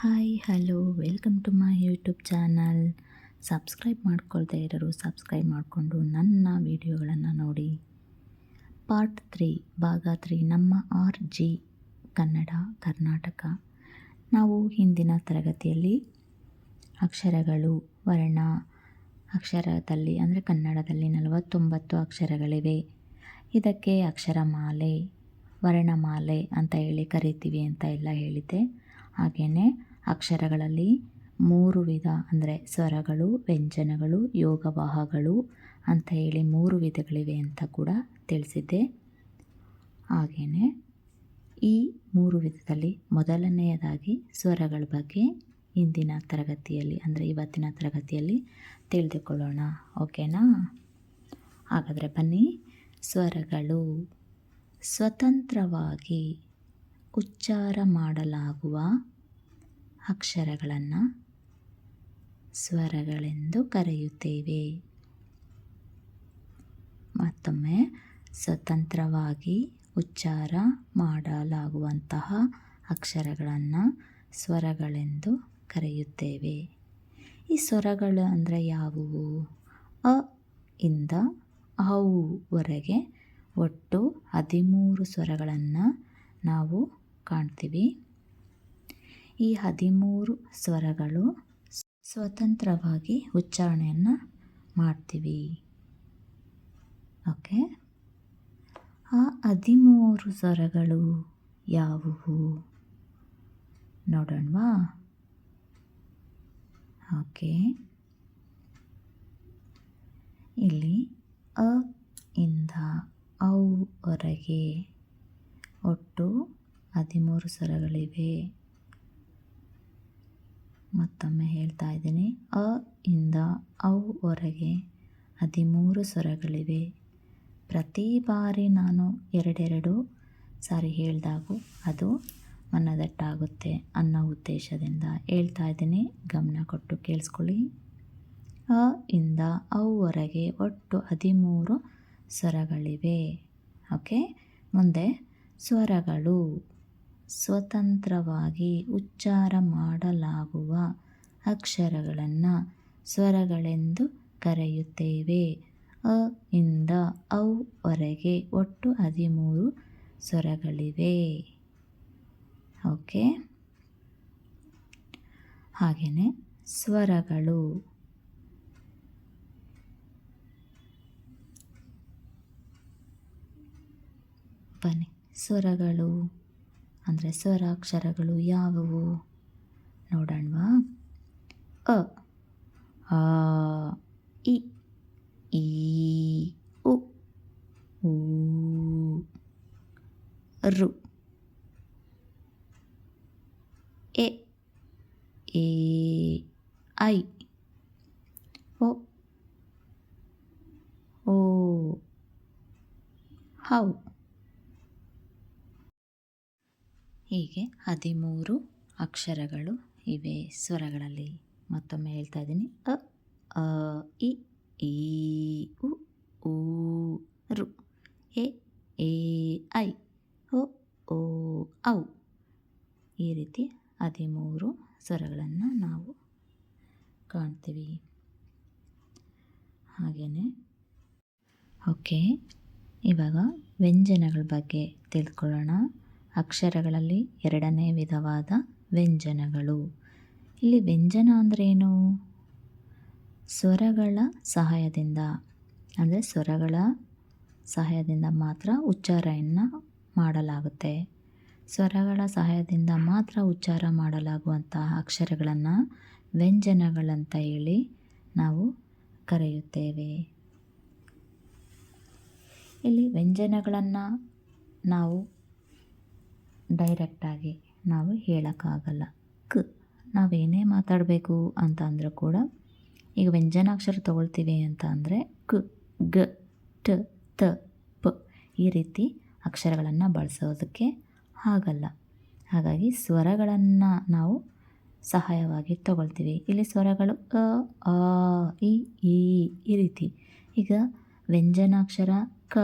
Hi, hello, welcome to my YouTube channel. Subscribe ಮಾಡ್ಕೊಳ್ತಾ ಇರೋರು subscribe ಮಾಡಿಕೊಂಡು ನನ್ನ ವಿಡಿಯೋಗಳನ್ನು ನೋಡಿ. ಪಾರ್ಟ್ ತ್ರೀ, ಭಾಗ ತ್ರೀ, ನಮ್ಮ ಆರ್ ಜಿ ಕನ್ನಡ, ಕರ್ನಾಟಕ. ನಾವು ಹಿಂದಿನ ತರಗತಿಯಲ್ಲಿ ಅಕ್ಷರಗಳು, ವರ್ಣ ಅಕ್ಷರದಲ್ಲಿ, ಅಂದರೆ ಕನ್ನಡದಲ್ಲಿ ನಲವತ್ತೊಂಬತ್ತು ಅಕ್ಷರಗಳಿವೆ. ಇದಕ್ಕೆ ಅಕ್ಷರಮಾಲೆ, ವರ್ಣಮಾಲೆ ಅಂತ ಹೇಳಿ ಕರಿತೀವಿ ಅಂತ ಎಲ್ಲ ಹೇಳಿದ್ದೆ. ಹಾಗೆಯೇ ಅಕ್ಷರಗಳಲ್ಲಿ ಮೂರು ವಿಧ ಅಂದರೆ ಸ್ವರಗಳು, ವ್ಯಂಜನಗಳು, ಯೋಗವಾಹಗಳು ಅಂತ ಹೇಳಿ ಮೂರು ವಿಧಗಳಿವೆ ಅಂತ ಕೂಡ ತಿಳಿಸಿದ್ದೆ. ಹಾಗೆಯೇ ಈ ಮೂರು ವಿಧದಲ್ಲಿ ಮೊದಲನೆಯದಾಗಿ ಸ್ವರಗಳ ಬಗ್ಗೆ ಇಂದಿನ ತರಗತಿಯಲ್ಲಿ ಅಂದರೆ ಇವತ್ತಿನ ತರಗತಿಯಲ್ಲಿ ತಿಳಿದುಕೊಳ್ಳೋಣ. ಓಕೆನಾ? ಹಾಗಾದರೆ ಬನ್ನಿ. ಸ್ವರಗಳು ಸ್ವತಂತ್ರವಾಗಿ ಉಚ್ಚಾರ ಮಾಡಲಾಗುವ ಅಕ್ಷರಗಳನ್ನು ಸ್ವರಗಳೆಂದು ಕರೆಯುತ್ತೇವೆ. ಮತ್ತೊಮ್ಮೆ ಸ್ವತಂತ್ರವಾಗಿ ಉಚ್ಚಾರ ಮಾಡಲಾಗುವಂತಹ ಅಕ್ಷರಗಳನ್ನು ಸ್ವರಗಳೆಂದು ಕರೆಯುತ್ತೇವೆ. ಈ ಸ್ವರಗಳು ಅಂದರೆ ಯಾವುವು? ಅ ಇಂದ ಅವುವರೆಗೆ ಒಟ್ಟು ಹದಿಮೂರು ಸ್ವರಗಳನ್ನು ನಾವು ಕಾಣ್ತೀವಿ. ಈ ಹದಿಮೂರು ಸ್ವರಗಳು ಸ್ವತಂತ್ರವಾಗಿ ಉಚ್ಚಾರಣೆಯನ್ನು ಮಾಡ್ತೀವಿ. ಓಕೆ? ಆ ಹದಿಮೂರು ಸ್ವರಗಳು ಯಾವುವು? ನೋಡೋಣವಾ? ಓಕೆ. ಇಲ್ಲಿ ಅ ಇಂದ ಔವರೆಗೆ ಒಟ್ಟು ಹದಿಮೂರು ಸ್ವರಗಳಿವೆ. ಮತ್ತೊಮ್ಮೆ ಹೇಳ್ತಾ ಇದ್ದೀನಿ. ಅ, ಇಂದ ಔವರೆಗೆ ಹದಿಮೂರು ಸ್ವರಗಳಿವೆ. ಪ್ರತಿ ಬಾರಿ ನಾನು ಎರಡೆರಡು ಸಾರಿ ಹೇಳಿದಾಗೂ ಅದು ಮನದಟ್ಟಾಗುತ್ತೆ ಅನ್ನೋ ಉದ್ದೇಶದಿಂದ ಹೇಳ್ತಾ ಇದ್ದೀನಿ. ಗಮನ ಕೊಟ್ಟು ಕೇಳಿಸ್ಕೊಳ್ಳಿ. ಅ, ಇಂದ ಔವರೆಗೆ ಒಟ್ಟು ಹದಿಮೂರು ಸ್ವರಗಳಿವೆ. ಓಕೆ? ಮುಂದೆ ಸ್ವರಗಳು. ಸ್ವತಂತ್ರವಾಗಿ ಉಚ್ಚಾರ ಮಾಡಲಾಗುವ ಅಕ್ಷರಗಳನ್ನು ಸ್ವರಗಳೆಂದು ಕರೆಯುತ್ತೇವೆ. ಅ, ಇಂದ ಔವರೆಗೆ ಒಟ್ಟು ಹದಿಮೂರು ಸ್ವರಗಳಿವೆ. ಓಕೆ? ಹಾಗೆಯೇ ಸ್ವರಗಳು. ಬನ್ನಿ, ಸ್ವರಗಳು. ಅಂದರೆ ಸ್ವರಾಕ್ಷರಗಳು ಯಾವುವು? ನೋಡೋಣವಾ. ಅ, ಆ, ಇ, ಈ, ಉ, ಊ, ರು. ಎ ಏ ಐ. ಒ, ಓ, ಹೌ. ಹೀಗೆ ಹದಿಮೂರು ಅಕ್ಷರಗಳು ಇವೆ ಸ್ವರಗಳಲ್ಲಿ. ಮತ್ತೊಮ್ಮೆ ಹೇಳ್ತಾ ಇದ್ದೀನಿ. ಅ ಅ, ಇ, ಈ, ಉ, ಊ, ರು, ಎ ಎ, ಐ ಒ ಓ, ಔ. ಈ ರೀತಿ ಹದಿಮೂರು ಸ್ವರಗಳನ್ನು ನಾವು ಕಾಣ್ತೀವಿ. ಹಾಗೆಯೇ ಓಕೆ. ಇವಾಗ ವ್ಯಂಜನಗಳ ಬಗ್ಗೆ ತಿಳ್ಕೊಳ್ಳೋಣ. ಅಕ್ಷರಗಳಲ್ಲಿ ಎರಡನೇ ವಿಧವಾದ ವ್ಯಂಜನಗಳು. ಇಲ್ಲಿ ವ್ಯಂಜನ ಅಂದ್ರೇನು ಸ್ವರಗಳ ಸಹಾಯದಿಂದ. ಅಂದರೆ ಸ್ವರಗಳ ಸಹಾಯದಿಂದ ಮಾತ್ರ ಉಚ್ಚಾರಣೆಯನ್ನು ಮಾಡಲಾಗುತ್ತೆ. ಸ್ವರಗಳ ಸಹಾಯದಿಂದ ಮಾತ್ರ ಉಚ್ಚಾರ ಮಾಡಲಾಗುವಂತಹ ಅಕ್ಷರಗಳನ್ನು ವ್ಯಂಜನಗಳಂತ ಹೇಳಿ ನಾವು ಕರೆಯುತ್ತೇವೆ. ಇಲ್ಲಿ ವ್ಯಂಜನಗಳನ್ನು ನಾವು ಡೈರೆಕ್ಟಾಗಿ ನಾವು ಹೇಳೋಕ್ಕಾಗಲ್ಲ. ಕ್, ನಾವೇನೇ ಮಾತಾಡಬೇಕು ಅಂತ ಕೂಡ, ಈಗ ವ್ಯಂಜನಾಕ್ಷರ ತೊಗೊಳ್ತೀವಿ ಅಂತ ಅಂದರೆ ಕ್, ಗ, ಟ, ತ, ಪ ಈ ರೀತಿ ಅಕ್ಷರಗಳನ್ನು ಬಳಸೋದಕ್ಕೆ ಆಗಲ್ಲ. ಹಾಗಾಗಿ ಸ್ವರಗಳನ್ನು ನಾವು ಸಹಾಯವಾಗಿ ತಗೊಳ್ತೀವಿ. ಇಲ್ಲಿ ಸ್ವರಗಳು ಅ, ಆ, ಇ, ಈ ಈ ರೀತಿ. ಈಗ ವ್ಯಂಜನಾಕ್ಷರ ಕ,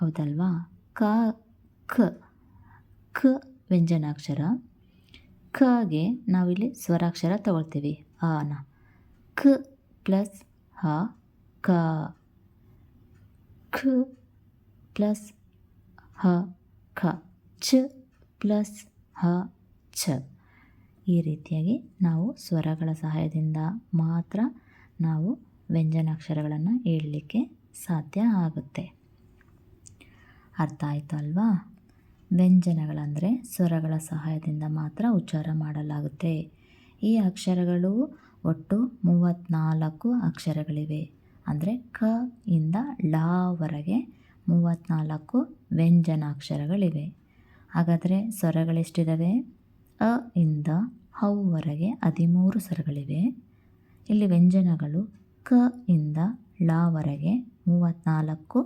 ಹೌದಲ್ವಾ? ಕ ಖ ಖ ವ್ಯಂಜನಾಕ್ಷರ. ಖಗೆ ನಾವಿಲ್ಲಿ ಸ್ವರಾಕ್ಷರ ತಗೊಳ್ತೀವಿ. ಆನ ಖ ಪ್ಲಸ್ ಹ, ಕ. ಖ ಪ್ಲಸ್ ಹ, ಖ. ಚ ಪ್ಲಸ್ ಹ ಛ ಈ ರೀತಿಯಾಗಿ ನಾವು ಸ್ವರಗಳ ಸಹಾಯದಿಂದ ಮಾತ್ರ ನಾವು ವ್ಯಂಜನಾಕ್ಷರಗಳನ್ನು ಹೇಳಲಿಕ್ಕೆ ಸಾಧ್ಯ ಆಗುತ್ತೆ. ಅರ್ಥ ಆಯಿತು ಅಲ್ವಾ? ವ್ಯಂಜನಗಳಂದರೆ ಸ್ವರಗಳ ಸಹಾಯದಿಂದ ಮಾತ್ರ ಉಚ್ಚಾರ ಮಾಡಲಾಗುತ್ತೆ. ಈ ಅಕ್ಷರಗಳು ಒಟ್ಟು ಮೂವತ್ತ್ನಾಲ್ಕು ಅಕ್ಷರಗಳಿವೆ. ಅಂದರೆ ಕ ಇಂದ ಲಾವರೆಗೆ ಮೂವತ್ತ್ನಾಲ್ಕು ವ್ಯಂಜನಾಕ್ಷರಗಳಿವೆ. ಹಾಗಾದರೆ ಸ್ವರಗಳೆಷ್ಟಿದ್ದಾವೆ ಅ ಇಂದ ಹೌವರೆಗೆ ಹದಿಮೂರು ಸ್ವರಗಳಿವೆ. ಇಲ್ಲಿ ವ್ಯಂಜನಗಳು ಕ ಇಂದ ಳವರೆಗೆ ಮೂವತ್ತ್ನಾಲ್ಕು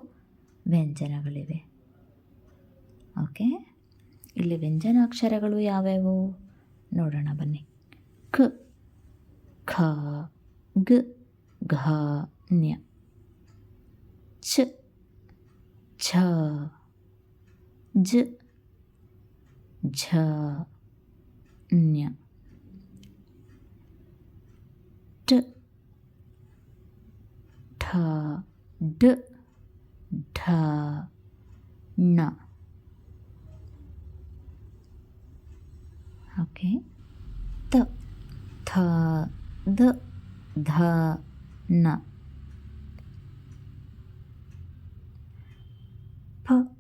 ವ್ಯಂಜನಗಳಿವೆ. ಓಕೆ? ಇಲ್ಲಿ ವ್ಯಂಜನ ಅಕ್ಷರಗಳು ಯಾವ್ಯಾವು? ನೋಡೋಣ ಬನ್ನಿ. ಕ, ಖ, ಗ, ಘ, ನ್ಯ. ಚ, ಛ, ಜ, ಝ, ನ್ಯ. ಟ ಠ, ಡ, ಢ, ಣ. 오케이. 더, 더, 더, 더, 나. 퍼,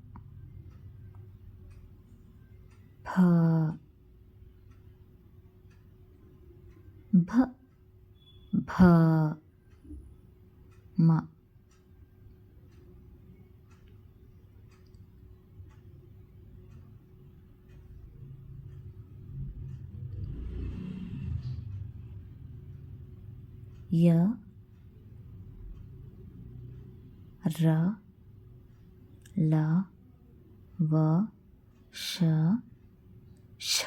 ಯ, ರ, ಲ, ವ, ಶ ಶ,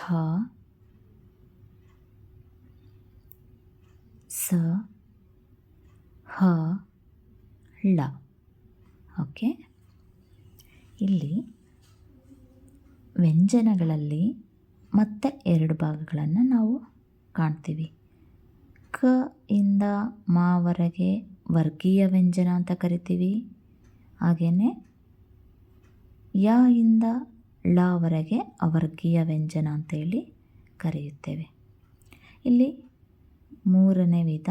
ಸ, ಹ, ಳ. ಓಕೆ? ಇಲ್ಲಿ ವ್ಯಂಜನಗಳಲ್ಲಿ ಮತ್ತೆ ಎರಡು ಭಾಗಗಳನ್ನು ನಾವು ಕಾಣ್ತೀವಿ. ಕ ಇಂದ ಮಾವರೆಗೆ ವರ್ಗೀಯ ವ್ಯಂಜನ ಅಂತ ಕರಿತೀವಿ. ಹಾಗೆಯೇ ಯ ಇಂದ ಳವರೆಗೆ ಅವರ್ಗೀಯ ವ್ಯಂಜನ ಅಂತೇಳಿ ಕರೆಯುತ್ತೇವೆ. ಇಲ್ಲಿ ಮೂರನೇ ವಿಧ,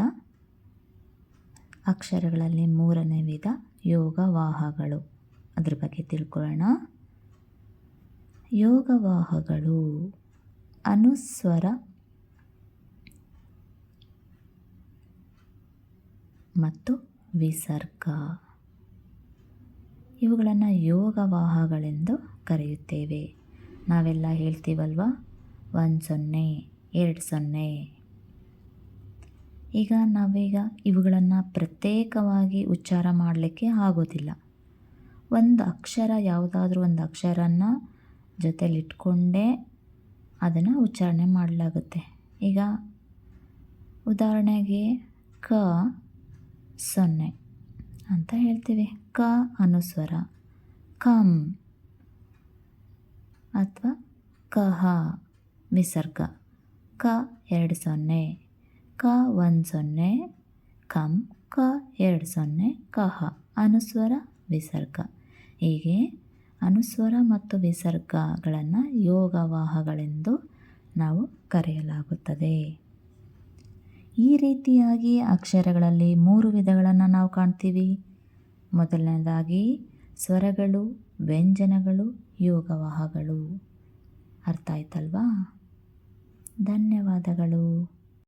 ಅಕ್ಷರಗಳಲ್ಲಿ ಮೂರನೇ ವಿಧ ಯೋಗವಾಹಗಳು ಅದ್ರ ಬಗ್ಗೆ ತಿಳ್ಕೊಳ್ಳೋಣ. ಯೋಗವಾಹಗಳು ಅನುಸ್ವರ ಮತ್ತು ವಿಸರ್ಗ. ಇವುಗಳನ್ನು ಯೋಗವಾಹಗಳೆಂದು ಕರೆಯುತ್ತೇವೆ. ನಾವೆಲ್ಲ ಹೇಳ್ತೀವಲ್ವ? ಒಂದು ಸೊನ್ನೆ ಎರಡು ಸೊನ್ನೆ ಈಗ ನಾವೀಗ ಇವುಗಳನ್ನು ಪ್ರತ್ಯೇಕವಾಗಿ ಉಚ್ಚಾರ ಮಾಡಲಿಕ್ಕೆ ಆಗೋದಿಲ್ಲ. ಒಂದು ಅಕ್ಷರ, ಯಾವುದಾದ್ರೂ ಒಂದು ಅಕ್ಷರನ ಜೊತೆಲಿಟ್ಕೊಂಡೇ ಅದನ್ನು ಉಚ್ಚಾರಣೆ ಮಾಡಲಾಗುತ್ತೆ. ಈಗ ಉದಾಹರಣೆಗೆ ಕ ಸೊನ್ನೆ. ಅಂತ ಹೇಳ್ತೀವಿ. ಕ ಅನುಸ್ವರ. ಕಮ್ ಅಥವಾ ಕಹ, ವಿಸರ್ಗ. ಕ ಎರಡು ಸೊನ್ನೆ. ಕ ಒಂದು ಸೊನ್ನೆ. ಕಮ್ ಕ ಎರಡು ಸೊನ್ನೆ. ಕಹ, ಅನುಸ್ವರ, ವಿಸರ್ಗ. ಹೀಗೆ ಅನುಸ್ವರ ಮತ್ತು ವಿಸರ್ಗಗಳನ್ನು ಯೋಗವಾಹಗಳೆಂದು ನಾವು ಕರೆಯಲಾಗುತ್ತದೆ. ಈ ರೀತಿಯಾಗಿ ಅಕ್ಷರಗಳಲ್ಲಿ ಮೂರು ವಿಧಗಳನ್ನು ನಾವು ಕಾಣ್ತೀವಿ. ಮೊದಲನೇದಾಗಿ ಸ್ವರಗಳು ವ್ಯಂಜನಗಳು ಯೋಗವಾಹಗಳು. ಅರ್ಥ ಆಯ್ತಲ್ವಾ? ಧನ್ಯವಾದಗಳು.